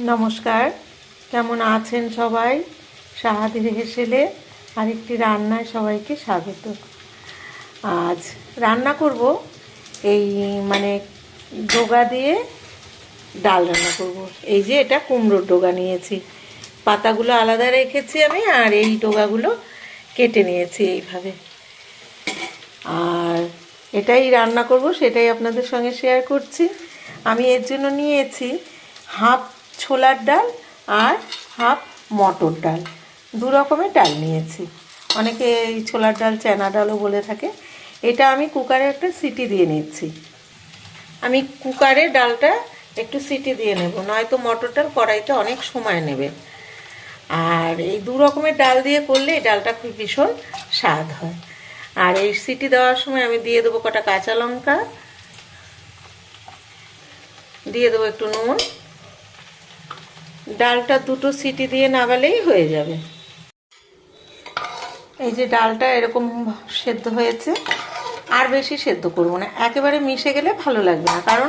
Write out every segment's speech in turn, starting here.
নমস্কার। কেমন আছেন সবাই? সাহাদির হেসেলে আরেকটি রান্নায় সবাইকে স্বাগত। আজ রান্না করব এই মানে ডোগা দিয়ে ডাল রান্না করব। এই যে এটা কুমড়োর ডোগা নিয়েছি। পাতাগুলো আলাদা রেখেছি আমি আর এই ডোগাগুলো কেটে নিয়েছি এইভাবে। আর এটাই রান্না করব, সেটাই আপনাদের সঙ্গে শেয়ার করছি। আমি এর জন্য নিয়েছি হাফ ছোলার ডাল আর হাফ মটর ডাল। দু রকমের ডাল নিয়েছি। অনেকে এই ছোলার ডাল, চেনা ডালও বলে থাকে। এটা আমি কুকারে একটা সিটি দিয়ে নিচ্ছি। আমি কুকারে ডালটা একটু সিটি দিয়ে নেব, নয়তো মটর ডাল কড়াইতে অনেক সময় নেবে। আর এই দু রকমের ডাল দিয়ে করলে এই ডালটা খুব ভীষণ স্বাদ হয়। আর এই সিটি দেওয়ার সময় আমি দিয়ে দেবো কটা কাঁচা লঙ্কা, দিয়ে দেবো একটু নুন ডালটা দুটো সিটি দিয়ে নাগালেই হয়ে যাবে। এই যে ডালটা এরকম সেদ্ধ হয়েছে, আর বেশি সেদ্ধ করব না, একেবারে মিশে গেলে ভালো লাগবে না, কারণ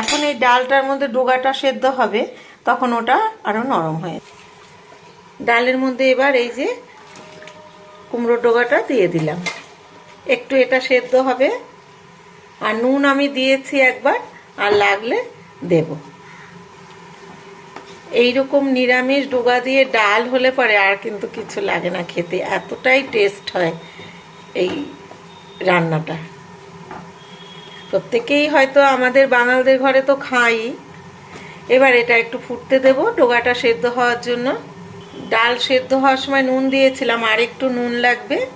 এখন এই ডালটার মধ্যে ডোগাটা সেদ্ধ হবে, তখন ওটা আরও নরম হয়ে ডালের মধ্যে এবার এই যে কুমড়ো ডোগাটা দিয়ে দিলাম। একটু এটা সেদ্ধ হবে, আর নুন আমি দিয়েছি একবার, আর লাগলে দেব। এইরকম নিরামিষ ডোগা দিয়ে ডাল হলে পরে আর কিন্তু কিছু লাগে না খেতে। এতটাই টেস্ট হয় এই রান্নাটা। প্রত্যেকেই হয়তো আমাদের বাঙালদের ঘরে তো খাই। এবার এটা একটু ফুটতে দেব। ডোগাটা সেদ্ধ হওয়ার জন্য। ডাল সেদ্ধ হওয়ার সময় নুন দিয়েছিলাম, আর একটু নুন লাগবে,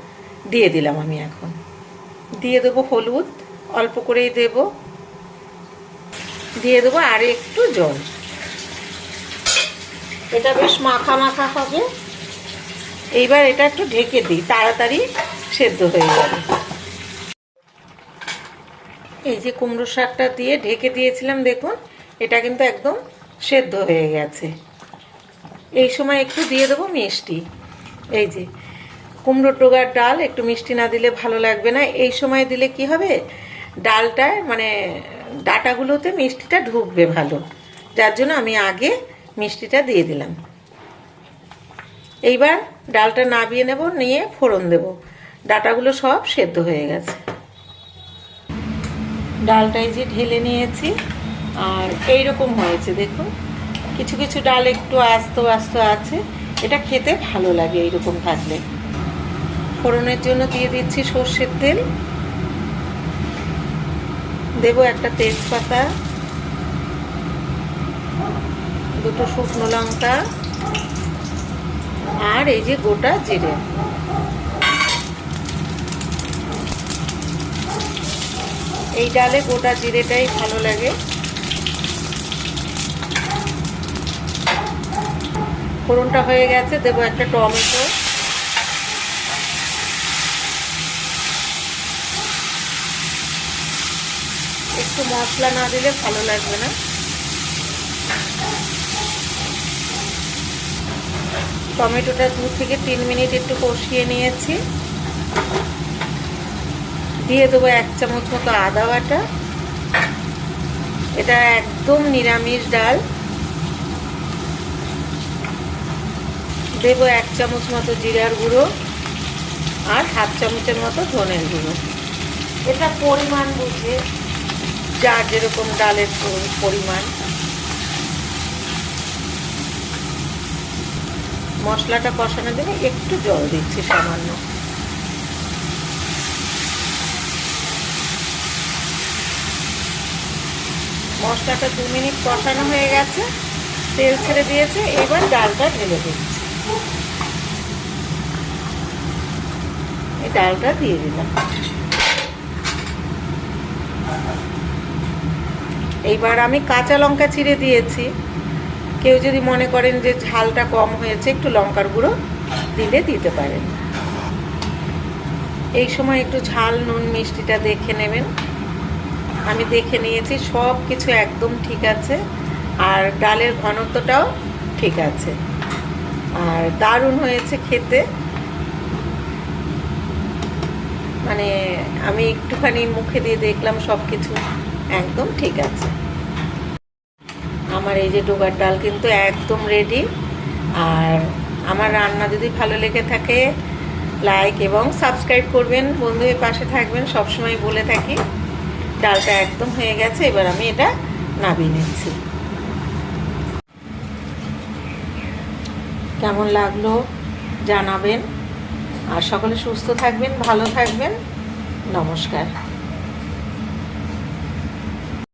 দিয়ে দিলাম আমি এখন। দিয়ে দেবো হলুদ, অল্প করেই দেব। দিয়ে দেবো আর একটু জল। এটা বেশ মাখা মাখা হবে। এইবার এটা একটু ঢেকে দিই, তাড়াতাড়ি সেদ্ধ হয়ে যাবে। এই যে কুমড়ো শাকটা দিয়ে ঢেকে দিয়েছিলাম, দেখুন, এটা কিন্তু একদম সেদ্ধ হয়ে গেছে। এই সময় একটু দিয়ে দেবো মিষ্টি। এই যে কুমড়ো টোগার ডাল, একটু মিষ্টি না দিলে ভালো লাগবে না। এই সময় দিলে কি হবে? ডালটায় মানে ডাটাগুলোতে মিষ্টিটা ঢুকবে ভালো। যার জন্য আমি আগে মিষ্টিটা দিয়ে দিলাম। এইবার ডালটা নাবিয়ে নেব, নিয়ে ফোড়ন দেব। ডাটাগুলো সব সেদ্ধ হয়ে গেছে। ডালটাই যে ঢেলে নিয়েছি, আর এই রকম হয়েছে, দেখুন। কিছু কিছু ডাল একটু আস্ত আস্ত আছে, এটা খেতে ভালো লাগে এইরকম থাকলে। ফোড়নের জন্য দিয়ে দিচ্ছি সর্ষের তেল। দেব একটা তেজপাতা দুটো শুকনো লঙ্কা আর এই যে গোটা জিরে। এই ডালে গোটা জিরেটাই ভালো লাগে। ফোড়নটা হয়ে গেছে, দেবো একটা টমেটো। একটু মশলা না দিলে ভালো লাগবে না। টমেটোটা দু থেকে তিন মিনিট একটু কষিয়ে নিয়েছি। দিয়ে দেবো এক চামচ মতো আদা বাটা। এটা একদম নিরামিষ ডাল। দেবো এক চামচ মতো জিরার গুঁড়ো আর হাফ চামচের মতো ধনের গুঁড়ো। এটা পরিমাণ বুঝে যার যেরকম ডালের পরিমাণ। মশলাটা কষানো জন্য একটু জল দিচ্ছি সামান্য। মশলাটা দু মিনিট কষানো হয়ে গেছে, তেল ছেড়ে দিয়েছে, এবার ডালটা ঢেলে দিচ্ছি। এই ডালটা দিয়ে দিলাম। এইবার আমি কাঁচা লঙ্কা চিড়ে দিয়েছি। কেউ যদি মনে করেন যে ঝালটা কম হয়েছে, একটু লঙ্কার গুঁড়ো দিলে দিতে পারেন। এই সময় একটু ঝাল, নুন, মিষ্টিটা দেখে নেবেন। আমি দেখে নিয়েছি সব কিছু একদম ঠিক আছে। আর ডালের ঘনত্বটাও ঠিক আছে। আর দারুণ হয়েছে খেতে। মানে আমি একটুখানি মুখে দিয়ে দেখলাম সব কিছু একদম ঠিক আছে। আমার এই যে ডোগার ডাল কিন্তু একদম রেডি আর আমার রান্না যদি ভালো লেগে থাকে লাইক এবং সাবস্ক্রাইব করবেন। বন্ধুদের পাশে থাকবেন, সবসময় বলে থাকি, ডালটা একদম হয়ে গেছে, এবার আমি এটা নামিয়ে নিচ্ছি। কেমন লাগল জানাবেন। আর সকলে সুস্থ থাকবেন, ভালো থাকবেন। নমস্কার।